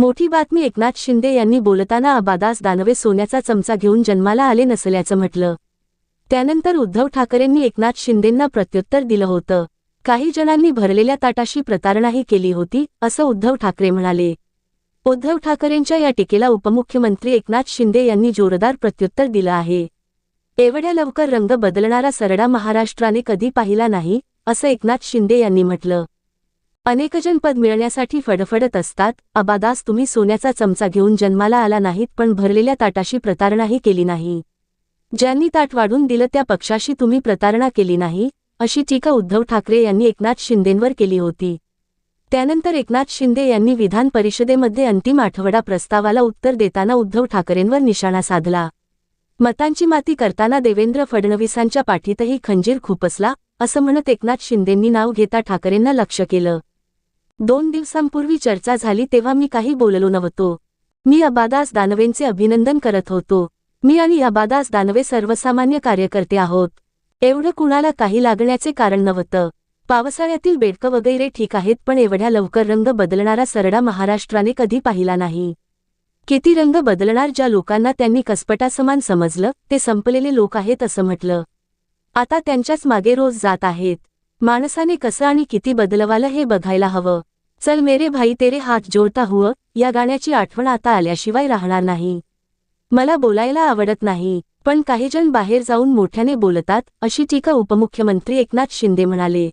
मोठी बातमी एकनाथ शिंदे यांनी बोलताना अबादास दानवे सोन्याचा चमचा घेऊन जन्माला आले नसल्याचं म्हटलं. त्यानंतर उद्धव ठाकरेंनी एकनाथ शिंदेंना प्रत्युत्तर दिलं होतं. काही जणांनी भरलेल्या ताटाशी प्रतारणाही केली होती असं उद्धव ठाकरे म्हणाले. उद्धव ठाकरेंच्या या टीकेला उपमुख्यमंत्री एकनाथ शिंदे यांनी जोरदार प्रत्युत्तर दिलं आहे. एवढ्या लवकर रंग बदलणारा सरडा महाराष्ट्राने कधी पाहिला नाही असं एकनाथ शिंदे यांनी म्हटलं. अनेकजण पद मिळण्यासाठी फडफडत असतात अबादास तुम्ही सोन्याचा चमचा घेऊन जन्माला आला नाहीत पण भरलेल्या ताटाशी प्रतारणाही केली नाही. ज्यांनी ताट वाढून दिलं त्या पक्षाशी तुम्ही प्रतारणा केली नाही अशी टीका उद्धव ठाकरे यांनी एकनाथ शिंदेंवर केली होती. त्यानंतर एकनाथ शिंदे यांनी विधान परिषदेमध्ये अंतिम आठवडा प्रस्तावाला उत्तर देताना उद्धव ठाकरेंवर निशाणा साधला. मतांची माती करताना देवेंद्र फडणवीसांच्या पाठीतही खंजीर खुपसला असं म्हणत एकनाथ शिंदेंनी नाव घेता ठाकरेंना लक्ष केलं. दोन दिवसांपूर्वी चर्चा झाली तेव्हा मी काही बोललो नव्हतो. मी अबादास दानवेंचे अभिनंदन करत होतो. मी आणि अबादास दानवे सर्वसामान्य कार्यकर्ते आहोत. एवढं कुणाला काही लागण्याचे कारण नव्हतं. पावसाळ्यातील बेडकं वगैरे ठीक आहेत पण एवढ्या लवकर रंग बदलणारा सरडा महाराष्ट्राने कधी पाहिला नाही. किती रंग बदलणार ज्या लोकांना त्यांनी कसपटासमान समजलं ते संपलेले लोक आहेत असं म्हटलं. आता त्यांच्याच मागे रोज जात आहेत. माणसाने कसं आणि किती बदलवालं हे बघायला हवं? चल मेरे भाई तेरे हात जोडता हुअ या गाण्याची आठवण आता आल्याशिवाय राहणार नाही. मला बोलायला आवडत नाही पण काहीजण बाहेर जाऊन मोठ्याने बोलतात अशी टीका उपमुख्यमंत्री एकनाथ शिंदे म्हणाले.